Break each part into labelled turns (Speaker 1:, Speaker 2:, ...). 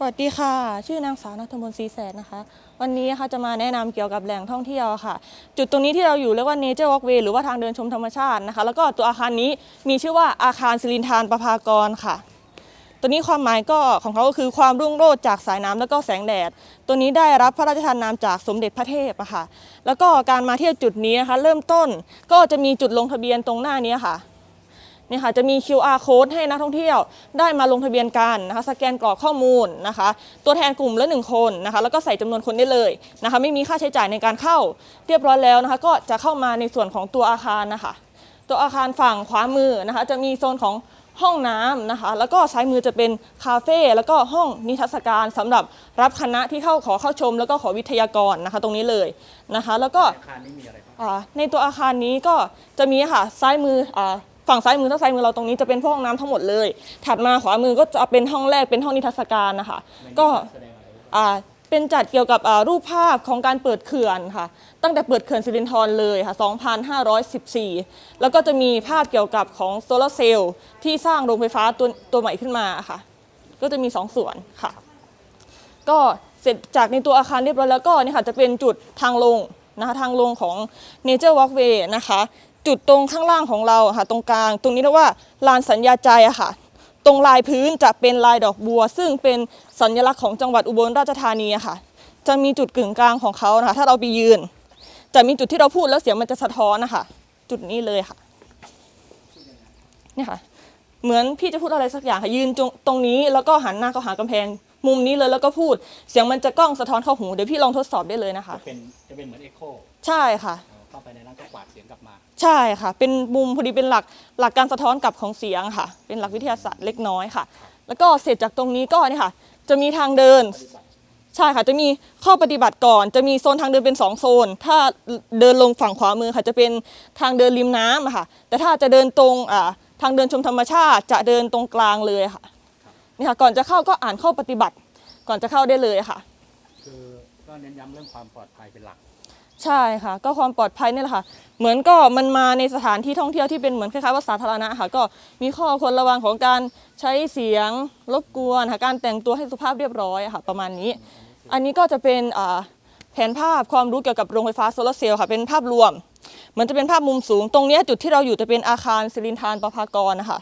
Speaker 1: สวัสดีค่ะ ชื่อนางสาวนัทมนศรีแสนนะคะ วันนี้นะคะจะมาแนะนำเกี่ยวกับแหล่งท่องเที่ยวค่ะ จุดตรงนี้ที่เราอยู่เรียกว่า Nature Walkway หรือว่าทางเดินชมธรรมชาตินะคะ แล้วก็ตัวอาคารนี้มีชื่อว่าอาคารสิรินทานประภากรค่ะ ตัวนี้ความหมายก็ของเขาก็คือความรุ่งโรจน์จากสายน้ำแล้วก็แสงแดด ตัวนี้ได้รับพระราชทานนามจากสมเด็จพระเทพอะค่ะ แล้วก็การมาเที่ยวจุดนี้นะคะเริ่มต้นก็จะมีจุดลงทะเบียนตรงหน้านี้ค่ะ นี่ยค่ะจะมี QR code ให้นักท่องเที่ยวได้มาลงทะเบียนกันนะคะสแกนกรอกข้อมูลนะคะ ตัวแทนกลุ่มละหนึ่งคนนะคะแล้วก็ใส่จำนวนคนได้เลยนะคะไม่มีค่าใช้จ่ายในการเข้าเรียบร้อยแล้วนะคะก็จะเข้ามาในส่วนของตัวอาคารนะคะ ตัวอาคารฝั่งขวามือนะคะจะมีโซนของห้องน้ำนะคะ แล้วก็ซ้ายมือจะเป็นคาเฟ่แล้วก็ห้องนิทรรศการสำหรับรับคณะที่เข้าขอเข้าชม แล้วก็ขอวิทยากรนะคะ ตรงนี้เลยนะคะ แล้วก็
Speaker 2: อาคารนี้มีอะไรบ้าง
Speaker 1: อ่าในตัวอาคารนี้ก็จะมีค่ะซ้ายมืออ่า ฝั่งซ้ายมือถ้าซ้ายมือเราตรงนี้จะเป็นพวกห้องน้ำทั้งหมดเลย ถัดมาขวามือก็จะเป็นห้องแรกเป็นห้องนิทรรศการนะคะ ก็
Speaker 2: อ่า
Speaker 1: เป็นจัดเกี่ยวกับอ่ารูปภาพของการเปิดเขื่อนค่ะ ตั้งแต่เปิดเขื่อนสิรินธรเลยค่ะ 2514 แล้วก็จะมีภาพเกี่ยวกับของโซลาร์เซลล์ที่สร้างโรงไฟฟ้าตัวตัวใหม่ขึ้นมาค่ะ ก็จะมี2ส่วนค่ะ ก็เสร็จจากในตัวอาคารเรียบร้อยแล้วก็นี่ค่ะจะเป็นจุดทางลงนะคะทางลงของ Nature Walkway นะคะ จุดตรงข้างล่างของเราค่ะตรงกลาง ตรงนี้เรียกว่าลานสัญญาใจอะค่ะ ตรงลายพื้นจะเป็นลายดอกบัว ซึ่งเป็นสัญลักษณ์ของจังหวัดอุบลราชธานีอะค่ะ จะมีจุดกึ่งกลางของเขานะคะถ้าเราไปยืน จะมีจุดที่เราพูดแล้วเสียงมันจะสะท้อนนะคะจุดนี้เลยค่ะเนี่ยค่ะ เหมือนพี่จะพูดอะไรสักอย่างค่ะยืนตรงตรงนี้แล้วก็หันหน้าเข้าหากำแพงมุมนี้เลยแล้วก็พูด เสียงมันจะกล้องสะท้อนเข้าหูเดี๋ยวพี่ลองทดสอบได้เลยนะคะ
Speaker 2: จะเป็นจะเป็นเหมือนเอ็กโค
Speaker 1: ใช่ค่ะ
Speaker 2: เข้าไปในนั้นก็กวาดเสียงกลับมา
Speaker 1: ใช่ค่ะ เป็นมุมพอดีเป็นหลักหลักการสะท้อนกลับของเสียงค่ะ เป็นหลักวิทยาศาสตร์เล็กน้อยค่ะ แล้วก็เสร็จจากตรงนี้ก็นี่ค่ะ จะมีทางเดิน ใช่ค่ะ จะมีข้อปฏิบัติก่อน จะมีโซนทางเดินเป็น 2 โซน ถ้าเดินลงฝั่งขวามือค่ะ จะเป็นทางเดินริมน้ำอะค่ะ แต่ถ้าจะเดินตรงอ่าทางเดินชมธรรมชาติ จะเดินตรงกลางเลยค่ะนี่ค่ะ ก่อนจะเข้าก็อ่านข้อปฏิบัติ ก่อนจะเข้าได้เลยค่ะ
Speaker 2: คือก็เน้นย้ำเรื่องความปลอดภัยเป็นหลัก
Speaker 1: ใช่ค่ะ ก็ความปลอดภัยนี่แหละค่ะ เหมือนก็มันมาในสถานที่ท่องเที่ยวที่เป็นเหมือนคล้ายๆว่าสาธารณะค่ะ ก็มีข้อควรระวังของการใช้เสียงรบกวนค่ะการแต่งตัวให้สุภาพเรียบร้อยค่ะ ประมาณนี้ อันนี้ก็จะเป็นแผนภาพความรู้เกี่ยวกับโรงไฟฟ้าโซลาร์เซลล์ค่ะ เป็นภาพรวม เหมือนจะเป็นภาพมุมสูง ตรงนี้จุดที่เราอยู่จะเป็นอาคารสิรินทานประภากรนะคะ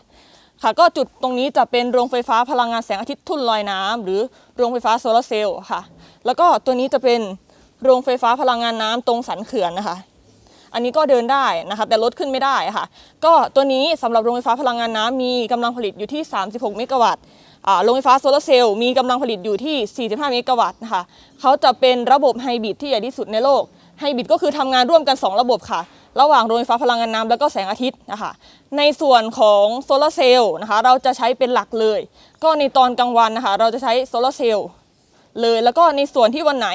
Speaker 1: ค่ะก็จุดตรงนี้จะเป็นโรงไฟฟ้าพลังงานแสงอาทิตย์ทุ่นลอยน้ำหรือโรงไฟฟ้าโซลาร์เซลล์ค่ะ แล้วก็ตัวนี้จะเป็น โรงไฟฟ้าพลังงานน้ำตรงสันเขื่อนนะคะ อันนี้ก็เดินได้นะคะแต่รถขึ้นไม่ได้ค่ะ ก็ตัวนี้สำหรับโรงไฟฟ้าพลังงานน้ำมีกำลังผลิตอยู่ที่ 36 เมกะวัตต์โรงไฟฟ้าโซลาร์เซลล์มีกำลังผลิตอยู่ที่ 45 เมกะวัตต์นะคะเขาจะเป็นระบบไฮบริดที่ใหญ่ที่สุดในโลกไฮบริดก็คือทำงานร่วมกัน 2 ระบบค่ะ ระหว่างโรงไฟฟ้าพลังงานน้ำแล้วก็แสงอาทิตย์นะคะ ในส่วนของโซลาร์เซลล์นะคะเราจะใช้เป็นหลักเลย ก็ในตอนกลางวันนะคะเราจะใช้โซลาร์เซลล์ เลย แล้วก็ในส่วนที่วันไหน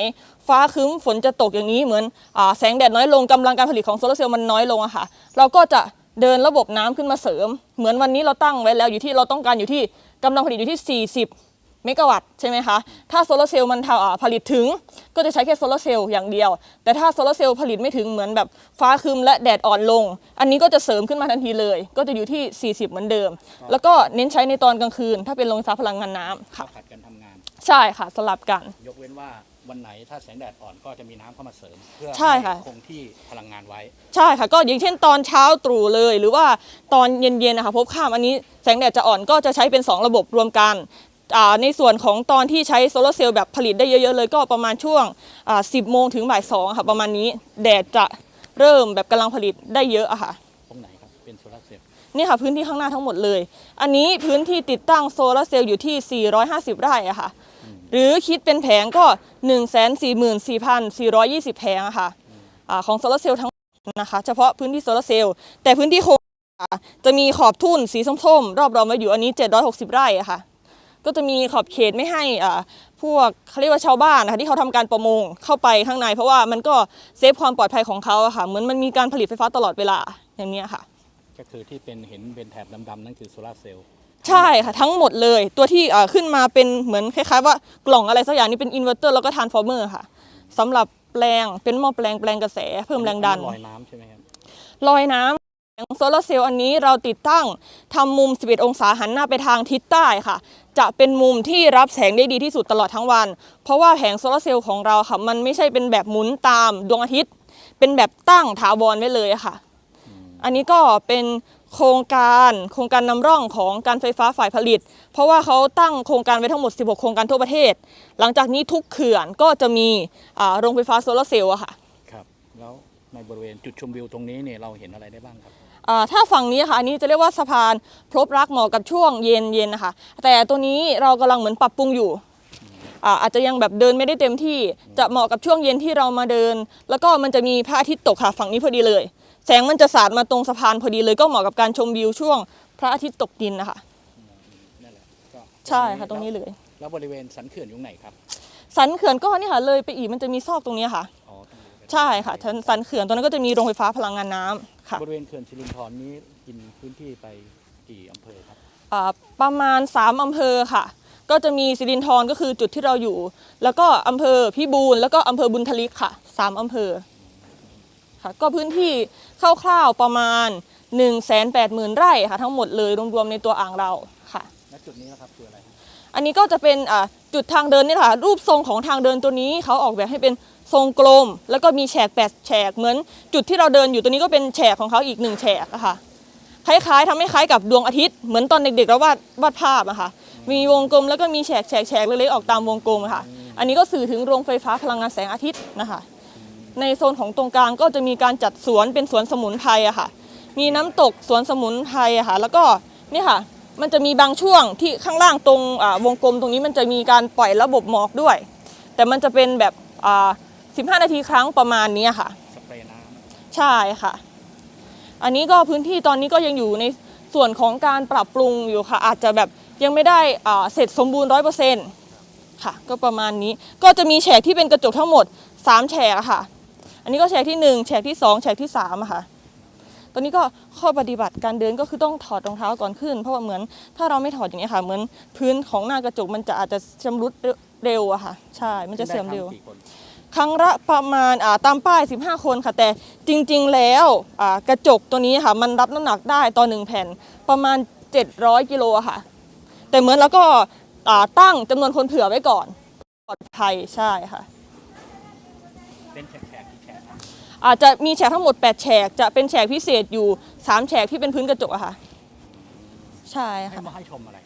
Speaker 1: ฟ้าครึ้มฝนจะตกอย่างนี้เหมือนอาแสงแดดน้อยลงกำลังการผลิตของโซลาร์เซลล์มันน้อยลงอะค่ะ เราก็จะเดินระบบน้ำขึ้นมาเสริม เหมือนวันนี้เราตั้งไว้แล้วอยู่ที่เราต้องการอยู่ที่กำลังผลิตอยู่ที่ 40 เมกะวัตต์ใช่ไหมคะ ถ้าโซลาร์เซลล์มันทำอ่าผลิตถึงก็จะใช้แค่โซลาร์เซลล์อย่างเดียว แต่ถ้าโซลาร์เซลล์ผลิตไม่ถึงเหมือนแบบฟ้าครึ้มและแดดอ่อนลง อันนี้ก็จะเสริมขึ้นมาทันทีเลย ก็จะอยู่ที่ 40 เหมือนเดิม แล้วก็เน้นใช้ในตอนกลางคืน ถ้าเป็นโรงไฟฟ้าพลังงานน้ำค่ะ ใช่ค่ะสลับกัน
Speaker 2: ยกเว้นว่าวันไหนถ้าแสงแดดอ่อนก็จะมีน้ำเข้ามาเสริม เพื่อ
Speaker 1: ใช่ค่ะ
Speaker 2: คงที่พลังงานไว้
Speaker 1: ใช่ค่ะ ก็อย่างเช่นตอนเช้าตรู่เลย หรือว่าตอนเย็นๆนะคะพบข้ามอันนี้แสงแดดจะอ่อนก็จะใช้เป็น 2 ระบบรวมกันอ่าในส่วนของตอนที่ใช้โซลาร์เซลล์แบบผลิตได้เยอะๆเลย ก็ประมาณช่วงอ่า10 โมงถึงบ่าย2ค่ะประมาณนี้แดดจะเริ่มแบบกำลังผลิตได้เยอะอะค่ะ
Speaker 2: ตรงไหนครับ เป็นโซลาร์เซลล์
Speaker 1: นี่ค่ะพื้นที่ข้างหน้าทั้งหมดเลย อันนี้พื้นที่ติดตั้งโซลาร์เซลล์อยู่ที่ 450 ไร่อะค่ะ หรือคิดเป็นแผงก็ 144,420 แผงอะค่ะอ่าของโซลาร์เซลล์ทั้งหมดนะคะ เฉพาะพื้นที่โซลาร์เซลล์แต่พื้นที่โครงอ่าจะมีขอบทุ่นสีส้มๆ รอบรอมไว้อยู่อันนี้ 760 ไร่อะค่ะ ก็จะมีขอบเขตไม่ให้อ่าพวกเขาเรียกว่าชาวบ้านนะคะที่เขาทำการประมงเข้าไปข้างใน เพราะว่ามันก็เซฟความปลอดภัยของเขาอะค่ะเหมือนมันมีการผลิตไฟฟ้าตลอดเวลาอย่างเนี้ยค่ะ
Speaker 2: ก็คือที่เป็นเห็นเป็นแถบดำๆนั่นคือโซลาร์เซลล์
Speaker 1: ใช่ค่ะทั้งหมดเลย ตัวที่เอ่อขึ้นมาเป็นเหมือนคล้ายๆว่ากล่องอะไรสักอย่างนี้เป็นอินเวอร์เตอร์แล้วก็ทรานส์ฟอร์เมอร์ค่ะสำหรับแปลงเป็นหม้อแปลงแปลงกระแสเพิ่มแรงดัน
Speaker 2: ลอยน้ำใช่ไหมครับ
Speaker 1: ลอยน้งโซลาร์เซลล์อันนี้เราติดตั้งทำมุม 11 องศาหันหน้าไปทางทิศใต้ค่ะ จะเป็นมุมที่รับแสงได้ดีที่สุดตลอดทั้งวัน เพราะว่าแผงโซลาร์เซลล์ของเราค่ะ มันไม่ใช่เป็นแบบหมุนตามดวงอาทิตย์ เป็นแบบตั้งถาวรไว้เลยค่ะ อันนี้ก็เป็น โครงการโครงการนำร่องของการไฟฟ้าฝ่ายผลิต เพราะว่าเขาตั้งโครงการไว้ทั้งหมด 16 โครงการทั่วประเทศ หลังจากนี้ทุกเขื่อนก็จะมีอ่าโรงไฟฟ้าโซลาร์เซลล์อะค่ะ
Speaker 2: ครับแล้วในบริเวณจุดชมวิวตรงนี้เนี่ยเราเห็นอะไรได้บ้างครับ
Speaker 1: อ่าถ้าฝั่งนี้ค่ะอันนี้จะเรียกว่าสะพานพบรักเหมาะกับช่วงเย็นเย็นนะคะแต่ตัวนี้เรากำลังเหมือนปรับปรุงอยู่อ่าอาจจะยังแบบเดินไม่ได้เต็มที่จะเหมาะกับช่วงเย็นที่เรามาเดิน แล้วก็มันจะมีพระอาทิตย์ตกค่ะฝั่งนี้พอดีเลย แสงมันจะสาดมาตรงสะพานพอดีเลยก็เหมาะกับการชมวิวช่วงพระอาทิตย์ตกดินนะคะ
Speaker 2: นั่นแหละก็
Speaker 1: ใช่ค่ะตรงนี้เลย
Speaker 2: แล้วบริเวณสันเขื่อนอยู่ไหนครับ
Speaker 1: สันเขื่อนก็นี่ค่ะเลยไปอีกมันจะมีซอกตรงนี้ค่ะ
Speaker 2: อ๋อตรงนี้เป็น
Speaker 1: ใช่ค่ะสันสันเขื่อนตรงนั้นก็จะมีโรงไฟฟ้าพลังงานน้ำค่ะ
Speaker 2: บริเวณเขื่อนสิรินธรนี้กินพื้นที่ไปกี่อำเภอครับ
Speaker 1: อ่าประมาณ 3อำเภอค่ะ ก็จะมีสิรินธรก็คือจุดที่เราอยู่ แล้วก็อำเภอพิบูลแล้วก็อำเภอบุญทลิกค่ะสามอำเภอ ค่ะก็พื้นที่คร่าวๆประมาณ 1 8 0 0 0 0 ไร่ค่ะทั้งหมดเลยรวมๆในตัวอ่างเราค่ะ
Speaker 2: และจุดนี้นะครับคืออะไรครับ
Speaker 1: อันนี้ก็จะเป็นอ่าจุดทางเดินนี่แหละค่ะรูปทรงของทางเดินตัวนี้เขาออกแบบให้เป็นทรงกลม แล้วก็มีแฉกแปดแฉกเหมือน จุดที่เราเดินอยู่ตัวนี้ก็เป็นแฉกของเขาอีกหนึ่งแฉกอะค่ะคล้ายๆทำให้คล้ายกับดวงอาทิตย์เหมือนตอนเด็กๆเราวาดวาดภาพอะค่ะมีวงกลมแล้วก็มีแฉกแฉกแฉกเล็กๆออกตามวงกลมอะค่ะ อันนี้ก็สื่อถึงโรงไฟฟ้าพลังงานแสงอาทิตย์นะคะ ในโซนของตรงกลางก็จะมีการจัดสวนเป็นสวนสมุนไพรอะค่ะ มีน้ำตกสวนสมุนไพรอะค่ะ แล้วก็นี่ค่ะ มันจะมีบางช่วงที่ข้างล่างตรงวงกลมตรงนี้มันจะมีการปล่อยระบบหมอกด้วย แต่มันจะเป็นแบบ15 นาทีครั้งประมาณนี้ค่ะ
Speaker 2: สเปรย์น้ำ
Speaker 1: ใช่ค่ะ อันนี้ก็พื้นที่ตอนนี้ก็ยังอยู่ในส่วนของการปรับปรุงอยู่ค่ะ อาจจะแบบยังไม่ได้เสร็จสมบูรณ์ร้อยเปอร์เซ็นต์ค่ะ ก็ประมาณนี้ก็จะมีแฉกที่เป็นกระจกทั้งหมด 3 แฉกค่ะ อันนี้ก็แฉกที่ 1แฉกที่2แฉกที่3อะค่ะตอนนี้ก็ข้อปฏิบัติการเดินก็คือต้องถอดรองเท้าก่อนขึ้น เพราะว่าเหมือนถ้าเราไม่ถอดอย่างนี้ยค่ะ เหมือนพื้นของหน้ากระจกมันจะอาจจะชำรุดเร็วอะค่ะ ใช่ มันจะเสื่อมเร็ว
Speaker 2: ซึ่งได้ทำกี่คน
Speaker 1: ครั้งละประมาณอ่าตามป้าย 15 คนค่ะ แต่จริง ๆ แล้วอ่ากระจกตัวนี้ค่ะ มันรับน้ำหนักได้ต่อหนึ่งแผ่นประมาณ 700กิโลอะค่ะ แต่เหมือนแล้วก็อ่าตั้งจำนวนคนเผื่อไว้ก่อนปลอดภัยใช่ค่ะ อาจจะมีแฉกทั้งหมด 8 แฉก จะเป็นแฉกพิเศษอยู่ 3 แฉกที่เป็นพื้นกระจกอะค่ะ ใช่
Speaker 2: ให้
Speaker 1: ค่ะ
Speaker 2: มาให้ชมอะไร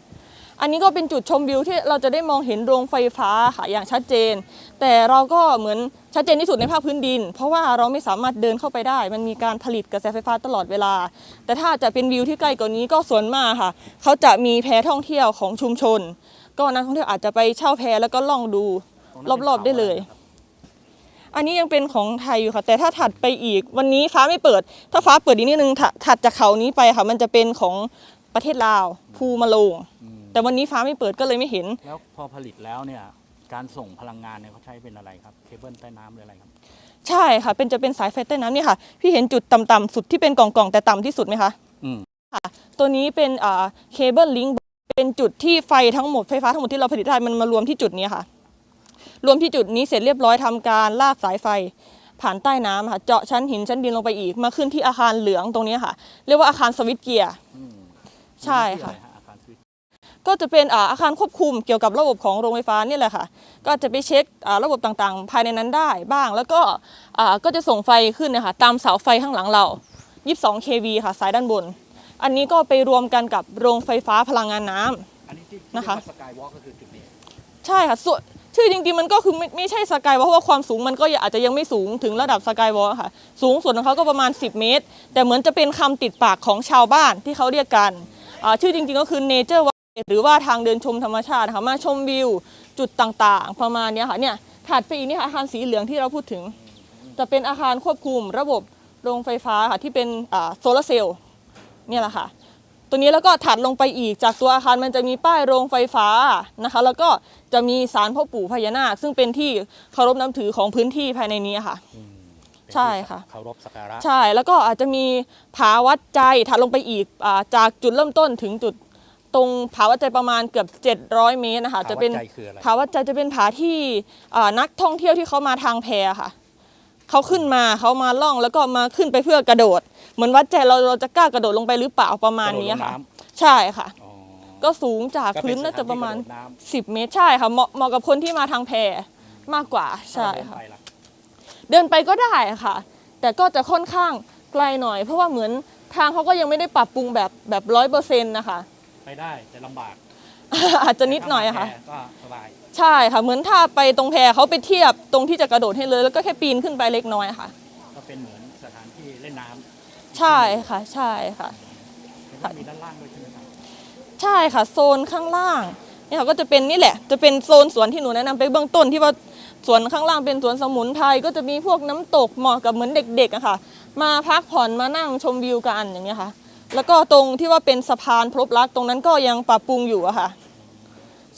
Speaker 1: อันนี้ก็เป็นจุดชมวิวที่เราจะได้มองเห็นโรงไฟฟ้าค่ะอย่างชัดเจน แต่เราก็เหมือนชัดเจนที่สุดในภาคพื้นดิน เพราะว่าเราไม่สามารถเดินเข้าไปได้ มันมีการผลิตกระแสไฟฟ้าตลอดเวลา แต่ถ้าจะเป็นวิวที่ใกล้กว่านี้ก็ส่วนมากค่ะ เขาจะมีแพท่องเที่ยวของชุมชน ก็นักท่องเที่ยวอาจจะไปเช่าแพแล้วก็ล่องดู
Speaker 2: ตงนั้นเป็น
Speaker 1: รอบๆได้เลย
Speaker 2: ขาอะรครับ
Speaker 1: อันนี้ยังเป็นของไทยอยู่ค่ะ แต่ถ้าถัดไปอีกวันนี้ฟ้าไม่เปิด ถ้าฟ้าเปิดอีกนิดนึงถัดถัดจากเขานี้ไปค่ะ มันจะเป็นของประเทศลาวภูมาโลง
Speaker 2: อืม
Speaker 1: แต่วันนี้ฟ้าไม่เปิดก็เลยไม่เห็น
Speaker 2: แล้วพอผลิตแล้วเนี่ย การส่งพลังงานเนี่ยเขาใช้เป็นอะไรครับ เคเบิลใต้น้ำหรืออะไรครับ
Speaker 1: ใช่ค่ะ เป็นจะเป็นสายไฟใต้น้ำนี่ค่ะ พี่เห็นจุดต่ำๆสุดที่เป็นกล่องๆแต่ต่ำที่สุดไหมคะ
Speaker 2: อืม
Speaker 1: ตัวนี้เป็นอ่าเคเบิลลิงก์เป็นจุดที่ไฟทั้งหมดไฟฟ้าทั้งหมดที่เราผลิตได้มันมารวมที่จุดนี้ค่ะ รวมที่จุดนี้เสร็จเรียบร้อยทำการลากสายไฟ ผ่านใต้น้ำค่ะ เจาะชั้นหินชั้นดินลงไปอีก มาขึ้นที่อาคารเหลืองตรงนี้ค่ะ เรียกว่าอาคารสวิตช์เกียร์
Speaker 2: อืม
Speaker 1: ใช่ค่ะ
Speaker 2: มีหน้าที่อไรฮอาคารสวิตช์
Speaker 1: ก็จะเป็นอ่าอาคารควบคุมเกี่ยวกับระบบของโรงไฟฟ้านี่แหละค่ะ ก็จะไปเช็คอ่าระบบต่างๆ ภายในนั้นได้บ้าง แล้วก็อ่าก็จะส่งไฟขึ้นเนะคะตามเสาไฟข้างหลังเรา 22 kV ค่ะ สายด้านบน อันนี้ก็ไปรวมกันกับโรงไฟฟ้าพลังงานน้ำ
Speaker 2: อันนี้ที่
Speaker 1: นะคะ
Speaker 2: สกายวอล์กก็คือจุดนี้
Speaker 1: ใช่ค่ะส่วน ชื่อจริงๆมันก็คือไม่ไม่ใช่สกายวอล์เพราะว่าความสูงมันก็อาจจะยังไม่สูงถึงระดับสกายวอล์ค่ะ สูงส่วนของเขาก็ประมาณ 10 เมตร แต่เหมือนจะเป็นคำติดปากของชาวบ้านที่เขาเรียกกันชื่อจริงๆก็คือ Nature Walk หรือว่าทางเดินชมธรรมชาติค่ะมาชมวิวจุดต่างๆ ประมาณนี้ค่ะเนี่ยถัดไปอีกนี่ค่ะอาคารสีเหลืองที่เราพูดถึง จะเป็นอาคารควบคุมระบบโรงไฟฟ้าค่ะที่เป็นโซลาร์เซลล์เนี่ยแหละค่ะ ตัวนี้แล้วก็ถัดลงไปอีกจากตัวอาคารมันจะมีป้ายโรงไฟฟ้านะคะ แล้วก็จะมีศาลพ่อปู่พญานาค ซึ่งเป็นที่เคารพนับถือของพื้นที่ภายในนี้ค่ะ
Speaker 2: อืมเป็น
Speaker 1: ใช่ค่ะ
Speaker 2: ที่เคารพสักการะ
Speaker 1: ใช่แล้วก็อาจจะมีผาวัดใจถัดลงไปอีกอาจากจุดเริ่มต้นถึงจุดตรงผาวัดใจประมาณเกือบ 700 เมตรนะคะจะเป็น
Speaker 2: ถามว่าใจคืออะไร
Speaker 1: ผาวัดใจจะเป็นผาที่อ่านักท่องเที่ยวที่เขามาทางแพค่ะ เขาขึ้นมาเขามาล่องแล้วก็มาขึ้นไปเพื่อกระโดด เหมือนวัดใจเราเราจะกล้ากระโดดลงไปหรือเปล่าประมาณนี้
Speaker 2: กรโดดลง
Speaker 1: ค่ะ
Speaker 2: น้
Speaker 1: ใช่ค่ะำ
Speaker 2: อ๋อ
Speaker 1: ก็สูงจาก
Speaker 2: ก็เป็
Speaker 1: พื้นน่าจะประมาณ
Speaker 2: สถนที่กโดดน้ำ
Speaker 1: 10 เมตรใช่ค่ะเหมาะเหมาะกับคนที่มาทางแพมากกว่าใช่
Speaker 2: ถ้าเราเดิน
Speaker 1: ค่ะ
Speaker 2: ไปล่
Speaker 1: เดินไปก็ได้ค่ะ แต่ก็จะค่อนข้างไกลหน่อย เพราะว่าเหมือนทางเขาก็ยังไม่ได้ปรับปรุงแบบแบบร้อยเปอร์เซ็นต์นะคะ
Speaker 2: ไปได้แต่ลำบาก
Speaker 1: อาจจะนิดหน่อยอะค่ะ
Speaker 2: แต่ก็สบาย
Speaker 1: ใช่ค่ะ เหมือนถ้าไปตรงแพเขาไปเทียบตรงที่จะกระโดดให้เลย แล้วก็แค่ปีนขึ้นไปเล็กน้อยค่ะ
Speaker 2: ก็เป็นเหมือนสถานที่เล่นน้ำ
Speaker 1: ใช่ค่ะ ใช่ค่ะ
Speaker 2: เห็นว่ามีด้านล่างด้วยใช่ไหมครับ
Speaker 1: ใช่ค่ะ โซนข้างล่างเนี่ยค่ะก็จะเป็นนี่แหละ จะเป็นโซนสวนที่หนูแนะนำไปเบื้องต้นที่ว่าสวนข้างล่างเป็นสวนสมุนไพรก็จะมีพวกน้ำตกเหมาะกับเหมือนเด็กๆอะค่ะ มาพักผ่อนมานั่งชมวิวกันอย่างเงี้ยค่ะ แล้วก็ตรงที่ว่าเป็นสะพานพรบรักตรงนั้นก็ยังปรับปรุงอยู่อะค่ะ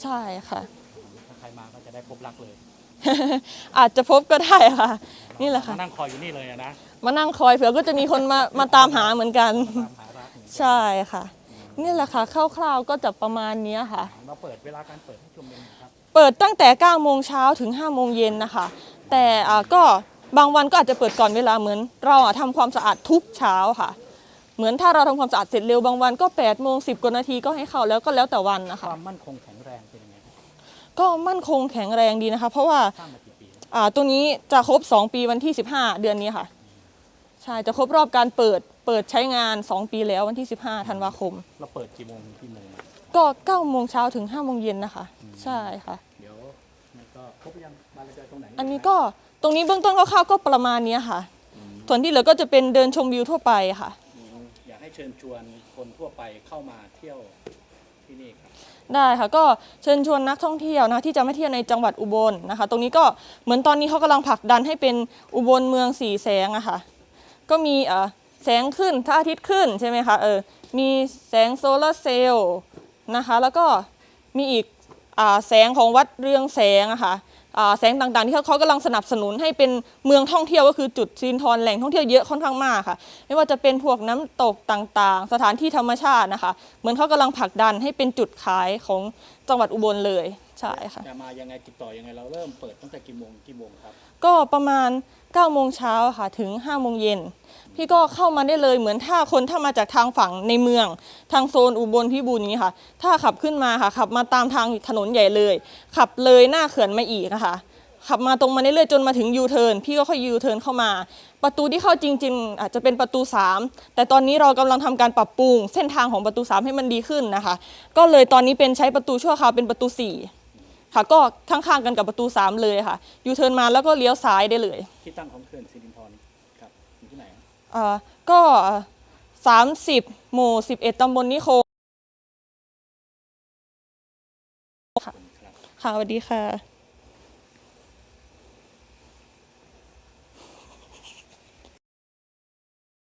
Speaker 1: ใช่ค่ะ
Speaker 2: ถ้าใครมาก็จะได้พบรักเลย
Speaker 1: อาจจะพบก็ได้ค่ะ นี่แหละค่ะ
Speaker 2: มานั่งคอยอยู่นี่เลยอะนะ
Speaker 1: มานั่งคอยเผื่อก็จะมีคนมามาตามหาเหมือนกัน
Speaker 2: ตามหารัก
Speaker 1: ใช่ค่ะ นี่แหละค่ะคร่าวๆก็จะประมาณเนี้ยค่ะ
Speaker 2: เราเปิดเวลาการเปิดให้ชมเองครับ
Speaker 1: เปิดตั้งแต่ 9 โมงเช้าถึง 5 โมงเย็นนะคะ แต่อ่าก็บางวันก็อาจจะเปิดก่อนเวลาเหมือน เราอะทำความสะอาดทุกเช้าค่ะ เหมือนถ้าเราทำความสะอาดเสร็จเร็วบางวันก็8โมง10กว่านาทีก็ให้เข้าแล้วก็แล้วแต่วันนะ
Speaker 2: ค
Speaker 1: คะ
Speaker 2: วามมั่นคงแข็งแรงเป็นยังไงครับ
Speaker 1: ก็มั่นคงแข็งแรงดีนะคะ เพราะว่า
Speaker 2: สร้างมากี่ปีแล้ว
Speaker 1: อ่าตัวนี้จะครบ 2 ปีวันที่ 15 เดือนนี้ค่ะ ใช่จะครบรอบการเปิดเปิดใช้งาน 2 ปีแล้ววันที่ 15ธันวาคม
Speaker 2: เราเปิดกี่โมงถึงกี่โมงอะ
Speaker 1: ก็9โมงเช้าถึง5โมงเย็นนะคะ ใช่ค่ะ
Speaker 2: เดี๋ยวมันก็ครบหรือยังบานเราจะตรงไหน
Speaker 1: อันนี้ก็ตรงนี้เบื้องต้นคร่าวๆก็ประมาณเนี้ยค่ะ ส่วนที่เหลือก็จะเป็นเดินชมวิวทั่วไปค่ะ
Speaker 2: อืมอยากให้เชิญชวนคนทั่วไปเข้ามาเที่ยวที่นี่ครับ
Speaker 1: ได้ค่ะก็เชิญชวนนักท่องเที่ยวนะที่จะมาเที่ยวในจังหวัดอุบลนะคะ ตรงนี้ก็เหมือนตอนนี้เขากำลังผลักดันให้เป็นอุบลเมืองสีแสงอะค่ะก็มีเอ่อแสงขึ้นพระอาทิตย์ขึ้นใช่ไหมคะเออมีแสงโซลาร์เซลล์นะคะแล้วก็มีอีกอาแสงของวัดเรืองแสงอะค่ะอ่า แสงต่างๆ ที่เขาเขากำลังสนับสนุนให้เป็นเมืองท่องเที่ยวก็คือจุดซีนทรแหล่งท่องเที่ยวเยอะค่อนข้างมากค่ะ ไม่ว่าจะเป็นพวกน้ำตกต่างๆ สถานที่ธรรมชาตินะคะ เหมือนเขากำลังผลักดันให้เป็นจุดขายของจังหวัดอุบลเลยใช่ค่ะ
Speaker 2: จะมายังไงติดต่อยังไงเราเริ่มเปิดตั้งแต่กี่โมงกี่โมงครับ
Speaker 1: ก็ประมาณ 9โมงเช้าค่ะถึง5โมงเย็นพี่ก็เข้ามาได้เลยเหมือนถ้าคนถ้ามาจากทางฝั่งในเมือง ทางโซนอุบลพิบูลนี้ค่ะ ถ้าขับขึ้นมาค่ะ ขับมาตามทางถนนใหญ่เลย ขับเลยหน้าเขื่อนมาอีกนะคะขับมาตรงมาเรื่อยๆจนมาถึงยูเทิร์นพี่ก็ค่อยยูเทิร์นเข้ามา ประตูที่เข้าจริง ๆ อาจจะเป็นประตู 3 แต่ตอนนี้เรากำลังทำการปรับปรุง เส้นทางของประตู 3 ให้มันดีขึ้นนะคะ ก็เลยตอนนี้เป็นใช้ประตูชั่วคราวเป็นประตู 4 ค่ะก็ข้างๆกันกับประตู 3 เลยค่ะยูเทิร์นมาแล้วก็เลี้ยวซ้ายได้เลย
Speaker 2: ที่ตั้งของเขื่อนสิรินธรครับอยู่ที่ไหนครับ
Speaker 1: เอ่อก็ 30 หมู่ 11 ตำบลนิโคมค่ะ
Speaker 2: ครับ
Speaker 1: ค่ะสวัสดีค่ะ